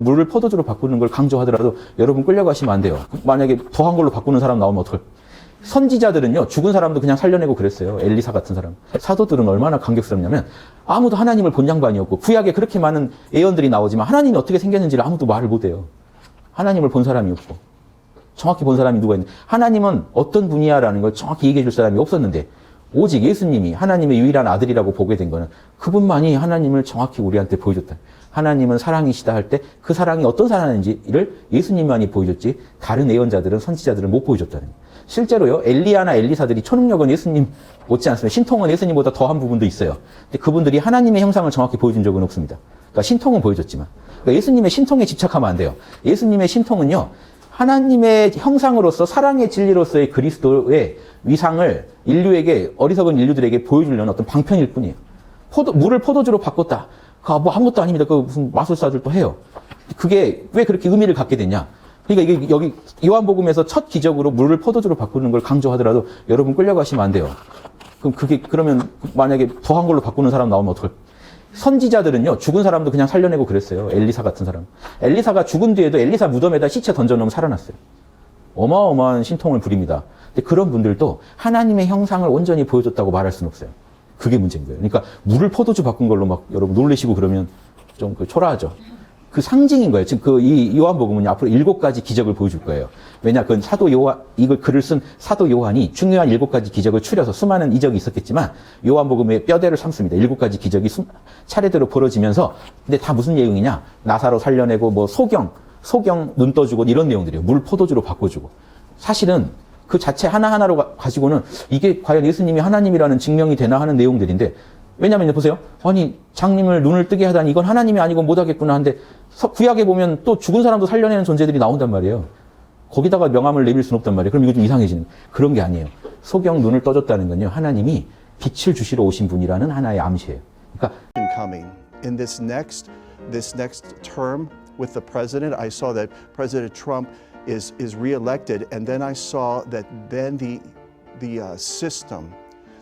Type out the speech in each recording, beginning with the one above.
물을 포도주로 바꾸는 걸 강조하더라도 여러분 끌려가시면 안 돼요. 만약에 더한 걸로 바꾸는 사람 나오면 어떡할 선지자들은요, 죽은 사람도 그냥 살려내고 그랬어요. 엘리사 같은 사람. 사도들은 얼마나 감격스럽냐면, 아무도 하나님을 본 양반이었고, 구약에 그렇게 많은 예언들이 나오지만, 하나님이 어떻게 생겼는지를 아무도 말을 못해요. 하나님을 본 사람이 없고, 정확히 본 사람이 누가 있는데, 하나님은 어떤 분이야 라는 걸 정확히 얘기해 줄 사람이 없었는데, 오직 예수님이 하나님의 유일한 아들이라고 보게 된 거는 그분만이 하나님을 정확히 우리한테 보여줬다. 하나님은 사랑이시다 할 때 그 사랑이 어떤 사랑인지를 예수님만이 보여줬지 다른 예언자들은 선지자들은 못 보여줬다는 거예요. 실제로요 엘리야나 엘리사들이 초능력은 예수님 못지 않습니다. 신통은 예수님보다 더한 부분도 있어요. 근데 그분들이 하나님의 형상을 정확히 보여준 적은 없습니다. 그러니까 신통은 보여줬지만 그러니까 예수님의 신통에 집착하면 안 돼요. 예수님의 신통은요 하나님의 형상으로서 사랑의 진리로서의 그리스도의 위상을 인류에게 어리석은 인류들에게 보여주려는 어떤 방편일 뿐이에요. 포도, 물을 포도주로 바꿨다. 그뭐 아무것도 아닙니다. 그 무슨 마술사들 도 해요. 그게 왜 그렇게 의미를 갖게 됐냐? 그러니까 이게 여기 요한복음에서 첫 기적으로 물을 포도주로 바꾸는 걸 강조하더라도 여러분 끌려가시면 안 돼요. 그럼 그게 그러면 만약에 더한 걸로 바꾸는 사람 나오면 어떡할? 선지자들은요 죽은 사람도 그냥 살려내고 그랬어요. 엘리사 같은 사람. 엘리사가 죽은 뒤에도 엘리사 무덤에다 시체 던져놓으면 살아났어요. 어마어마한 신통을 부립니다. 근데 그런 분들도 하나님의 형상을 온전히 보여줬다고 말할 수는 없어요. 그게 문제인 거예요. 그러니까 물을 포도주 바꾼 걸로 막 여러분 놀래시고 그러면 좀 그 초라하죠. 그 상징인 거예요. 지금 그 이 요한복음은 앞으로 일곱 가지 기적을 보여줄 거예요. 왜냐, 그건 사도 요한, 이걸 글을 쓴 사도 요한이 중요한 일곱 가지 기적을 추려서 수많은 이적이 있었겠지만 요한복음의 뼈대를 삼습니다. 일곱 가지 기적이 수- 차례대로 벌어지면서 근데 다 무슨 내용이냐? 나사로 살려내고 뭐 소경, 소경 눈 떠주고 이런 내용들이에요. 물 포도주로 바꿔주고. 사실은 그 자체 하나하나로 가- 가지고는 이게 과연 예수님이 하나님이라는 증명이 되나 하는 내용들인데 왜냐면 보세요. 아니 장님을 눈을 뜨게 하다니 이건 하나님이 아니고 못하겠구나 하는데 서- 구약에 보면 또 죽은 사람도 살려내는 존재들이 나온단 말이에요. 거기다가 명함을 내밀 수는 없단 말이에요. 그럼 이거 좀 이상해지는 그런 게 아니에요. 소경 눈을 떠줬다는 건요. 하나님이 빛을 주시러 오신 분이라는 하나의 암시예요. 그러니까 coming in this next this next term with the president i saw that president trump is is reelected and then i saw that then the the uh, system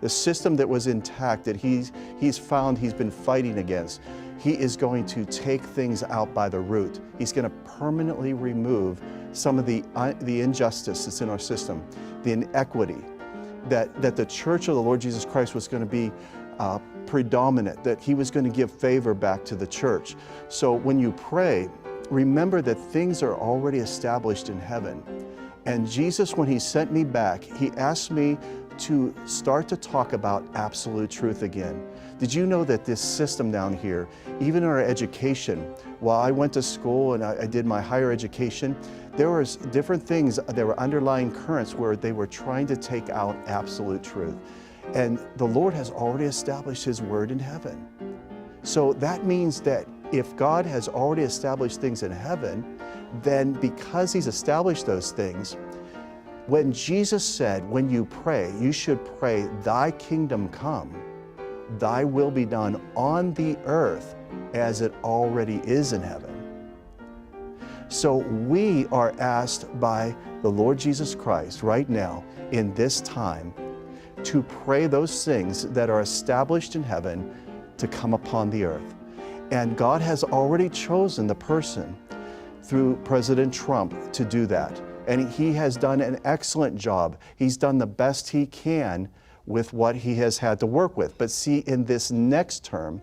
the system that was intact that he's he's found he's been fighting against he is going to take things out by the root he's going to permanently remove some of the uh, the injustice that's in our system the inequity that, that the church of the Lord Jesus Christ was going to be uh, predominant, that he was going to give favor back to the church. So when you pray, remember that things are already established in heaven. And Jesus, when he sent me back, he asked me to start to talk about absolute truth again. Did you know that this system down here, even in our education, while I went to school and I, I did my higher education, there was different things, there were underlying currents where they were trying to take out absolute truth. And the Lord has already established his word in heaven. So that means that if God has already established things in heaven, then because he's established those things, when Jesus said, when you pray, you should pray, Thy kingdom come, Thy will be done on the earth as it already is in heaven. So we are asked by the Lord Jesus Christ right now in this time to pray those things that are established in heaven to come upon the earth. And God has already chosen the person through President Trump to do that. And he has done an excellent job. He's done the best he can with what he has had to work with. But see, in this next term,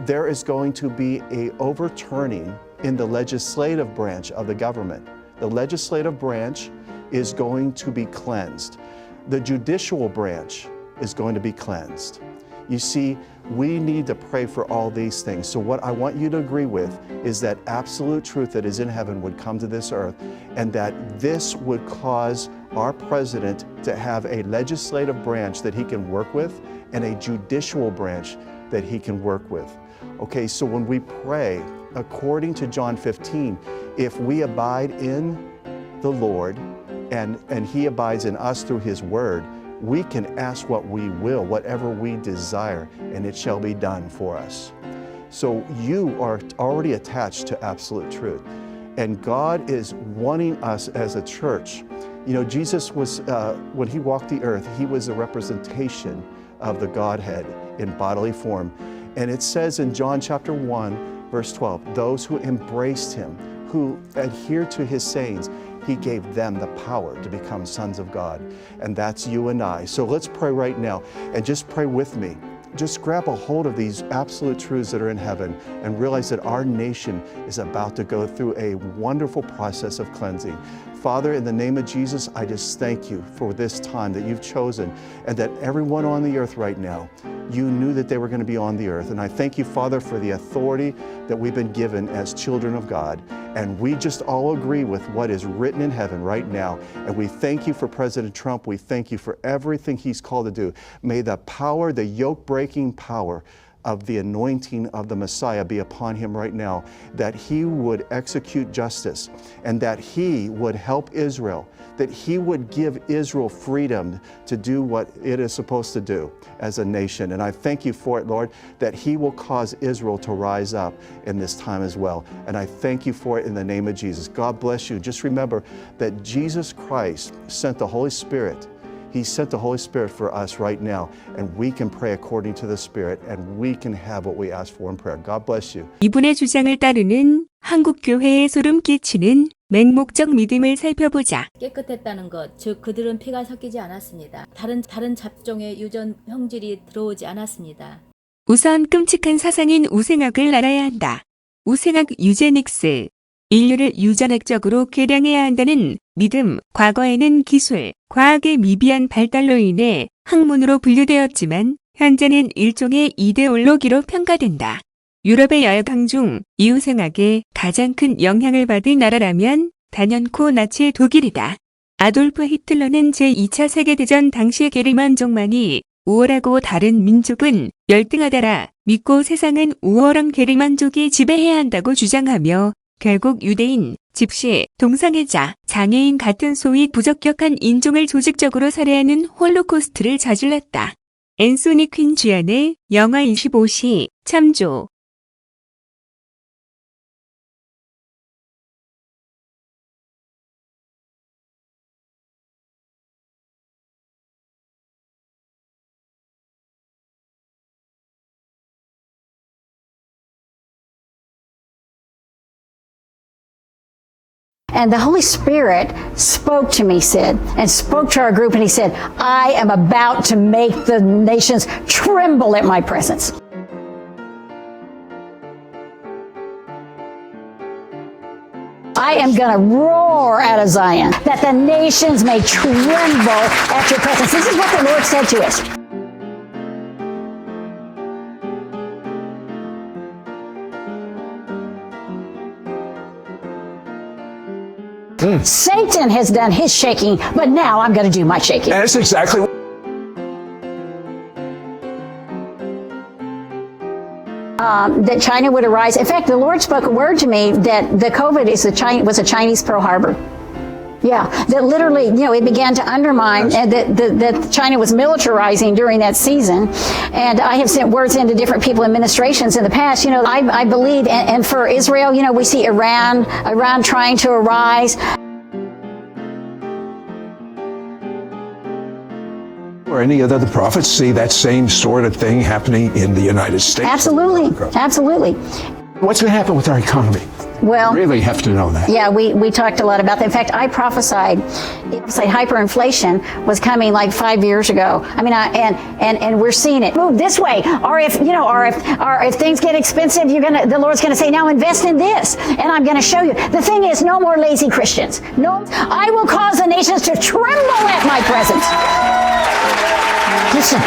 there is going to be a overturning in the legislative branch of the government. The legislative branch is going to be cleansed. The judicial branch is going to be cleansed. You see, we need to pray for all these things. So, what I want you to agree with is that absolute truth that is in heaven would come to this earth, and that this would cause our president to have a legislative branch that he can work with and a judicial branch that he can work with. Okay, so when we pray, according to John 15, if we abide in the Lord and, and He abides in us through His Word, we can ask what we will, whatever we desire, and it shall be done for us. So you are already attached to absolute truth. And God is wanting us as a church. You know, Jesus was, uh, when He walked the earth, He was a representation of the Godhead in bodily form. And it says in John chapter 1, Verse 12 Those who embraced him, who adhered to his sayings, he gave them the power to become sons of God. And that's you and I. So let's pray right now and just pray with me. Just grab a hold of these absolute truths that are in heaven and realize that our nation is about to go through a wonderful process of cleansing. Father, in the name of Jesus, I just thank you for this time that you've chosen and that everyone on the earth right now, you knew that they were going to be on the earth. And I thank you, Father, for the authority that we've been given as children of God. And we just all agree with what is written in heaven right now. And we thank you for President Trump. We thank you for everything he's called to do. May the power, the yoke breaking power, of the anointing of the Messiah be upon him right now, that he would execute justice and that he would help Israel, that he would give Israel freedom to do what it is supposed to do as a nation. And I thank you for it, Lord, that he will cause Israel to rise up in this time as well. And I thank you for it in the name of Jesus. God bless you. Just remember that Jesus Christ sent the Holy Spirit. He sent the Holy Spirit for us right now, and we can pray according to the Spirit, and we can have what we ask for in prayer. God bless you. 이분의 주장을 따르는 한국 교회에 소름 끼치는 맹목적 믿음을 살펴보자. 깨끗했다는 것, 즉 그들은 피가 섞이지 않았습니다. 다른 다른 잡종의 유전 형질이 들어오지 않았습니다. 우선 끔찍한 사상인 우생학을 알아야 한다. 우생학 유제닉스. 인류를 유전학적으로 개량해야 한다는 믿음, 과거에는 기술, 과학의 미비한 발달로 인해 학문으로 분류되었지만 현재는 일종의 이데올로기로 평가된다. 유럽의 열강 중 이우생학에 가장 큰 영향을 받은 나라라면 단연코 나치 독일이다. 아돌프 히틀러는 제2차 세계대전 당시 게르만족만이 우월하고 다른 민족은 열등하다라 믿고 세상은 우월한 게르만족이 지배해야 한다고 주장하며 결국 유대인, 집시, 동성애자, 장애인 같은 소위 부적격한 인종을 조직적으로 살해하는 홀로코스트를 저질렀다. 앤소니 퀸 주연의 영화 25시 참조 And the Holy Spirit spoke to me, Sid, and spoke to our group, and he said, I am about to make the nations tremble at my presence. I am going to roar out of Zion, that the nations may tremble at your presence. This is what the Lord said to us. Satan has done his shaking, but now I'm going to do my shaking. And that's exactly what um, that China would arise. In fact, the Lord spoke a word to me that the COVID is the China, was a Chinese Pearl Harbor. Yeah, that literally, you know, it began to undermine and that, that, that China was militarizing during that season. And I have sent words into different people administrations in the past. You know, I, I believe, and, and for Israel, you know, we see Iran, Iran trying to arise. Or any of the other prophets see that same sort of thing happening in the United States. Absolutely, absolutely. What's going to happen with our economy? Well, Really have to know that. Yeah, we, we talked a lot about that. In fact, I prophesied, prophesied hyperinflation was coming like five years ago. I mean, I, and, and, and we're seeing it move this way. Or if, you know, or if, or if things get expensive, you're gonna, the Lord's gonna say, now invest in this. And I'm gonna show you. The thing is, no more lazy Christians. No, I will cause the nations to tremble at my presence. Listen.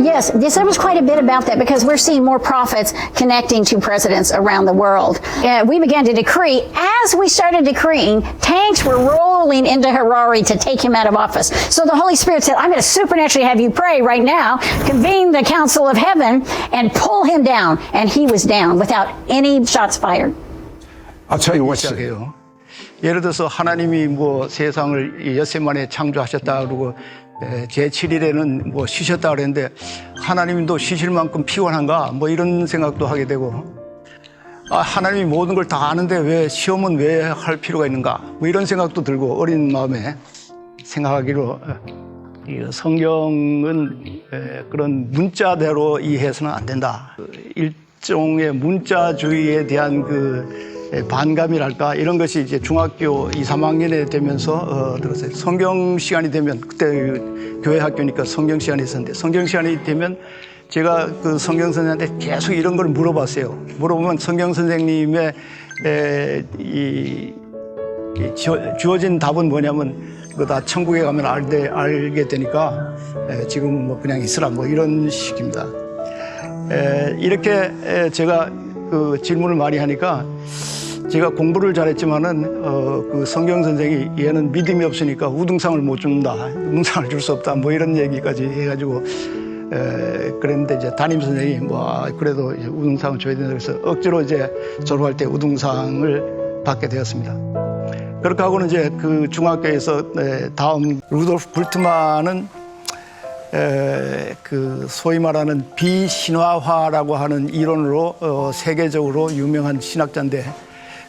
Yes, yes, there was quite a bit about that because we're seeing more prophets connecting to presidents around the world. Uh, we began to decree, as we started decreeing, tanks were rolling into Harare to take him out of office. So the Holy Spirit said, I'm going to supernaturally have you pray right now, convene the council of heaven, and pull him down. And he was down without any shots fired. I'll tell you what's. 시작해요. 예를 들어서 하나님이 뭐 세상을 엿새 만에 창조하셨다 그러고 제 7일에는 뭐 쉬셨다 그랬는데 하나님도 쉬실 만큼 피곤한가? 뭐 이런 생각도 하게 되고. 아, 하나님이 모든 걸 다 아는데 왜 시험은 왜 할 필요가 있는가? 뭐 이런 생각도 들고 어린 마음에 생각하기로 이 성경은 에, 그런 문자대로 이해해서는 안 된다. 잡종의 문자주의에 대한 그 반감이랄까 이런 것이 이제 중학교 2, 3학년에 되면서 어, 들었어요. 성경 시간이 되면 그때 그 교회 학교니까 성경 시간이 있었는데 성경 시간이 되면 제가 그 성경 선생한테 계속 이런 걸 물어봤어요. 물어보면 성경 선생님의 에, 이 이 주어진 답은 뭐냐면 그거 다 천국에 가면 알게, 알게 되니까 에, 지금 뭐 그냥 있으라 뭐 이런 식입니다. 에, 이렇게 에, 제가 그 질문을 많이 하니까 제가 공부를 잘했지만은 어, 그 성경 선생이 얘는 믿음이 없으니까 우등상을 못 준다, 우등상을 줄 수 없다, 뭐 이런 얘기까지 해가지고 에, 그랬는데 이제 담임 선생이 뭐 아, 그래도 우등상을 줘야 된다 그래서 억지로 이제 졸업할 때 우등상을 받게 되었습니다. 그렇게 하고는 이제 그 중학교에서 에, 다음 루돌프 불트만은 에, 그 소위 말하는 비신화화라고 하는 이론으로 어, 세계적으로 유명한 신학자인데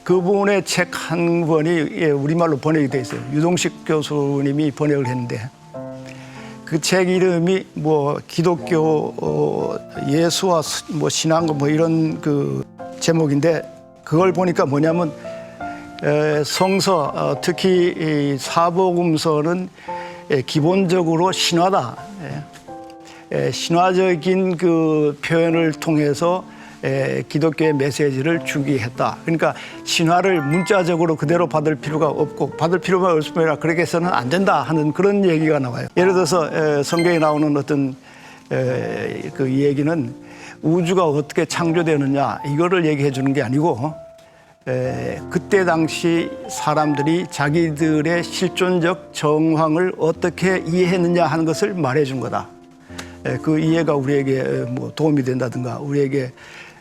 그분의 책 한 권이 예, 우리말로 번역이 돼 있어요. 유동식 교수님이 번역을 했는데 그 책 이름이 뭐 기독교 어, 예수와 스- 뭐 신앙과 뭐 이런 그 제목인데 그걸 보니까 뭐냐면 에, 성서 어, 특히 이 사복음서는 에, 기본적으로 신화다. 예. 에, 신화적인 그 표현을 통해서 에, 기독교의 메시지를 주기 했다. 그러니까 신화를 문자적으로 그대로 받을 필요가 없고 받을 필요가 없으면 그렇게 해서는 안 된다 하는 그런 얘기가 나와요. 예를 들어서 에, 성경에 나오는 어떤 에, 그 얘기는 우주가 어떻게 창조되느냐 이거를 얘기해 주는 게 아니고 에, 그때 당시 사람들이 자기들의 실존적 정황을 어떻게 이해했느냐 하는 것을 말해 준 거다. 에, 그 이해가 우리에게 뭐 도움이 된다든가 우리에게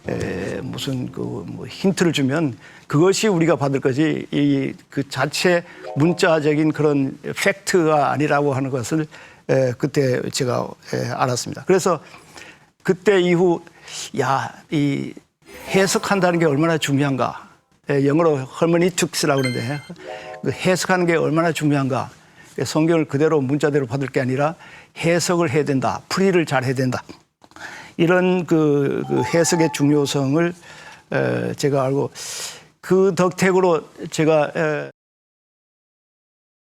에, 무슨 그 뭐 힌트를 주면 그것이 우리가 받을 거지 이그 자체 문자적인 그런 팩트가 아니라고 하는 것을 에, 그때 제가 에, 알았습니다. 그래서 그때 이후 야 이 해석한다는 게 얼마나 중요한가. 에, 영어로 hermeneutics라고 그러는데 그 해석하는 게 얼마나 중요한가. 성경을 그대로 문자대로 받을 게 아니라 해석을 해야 된다. 풀이를 잘 해야 된다 이런 그, 그 해석의 중요성을 에, 제가 알고 그 덕택으로 제가 에,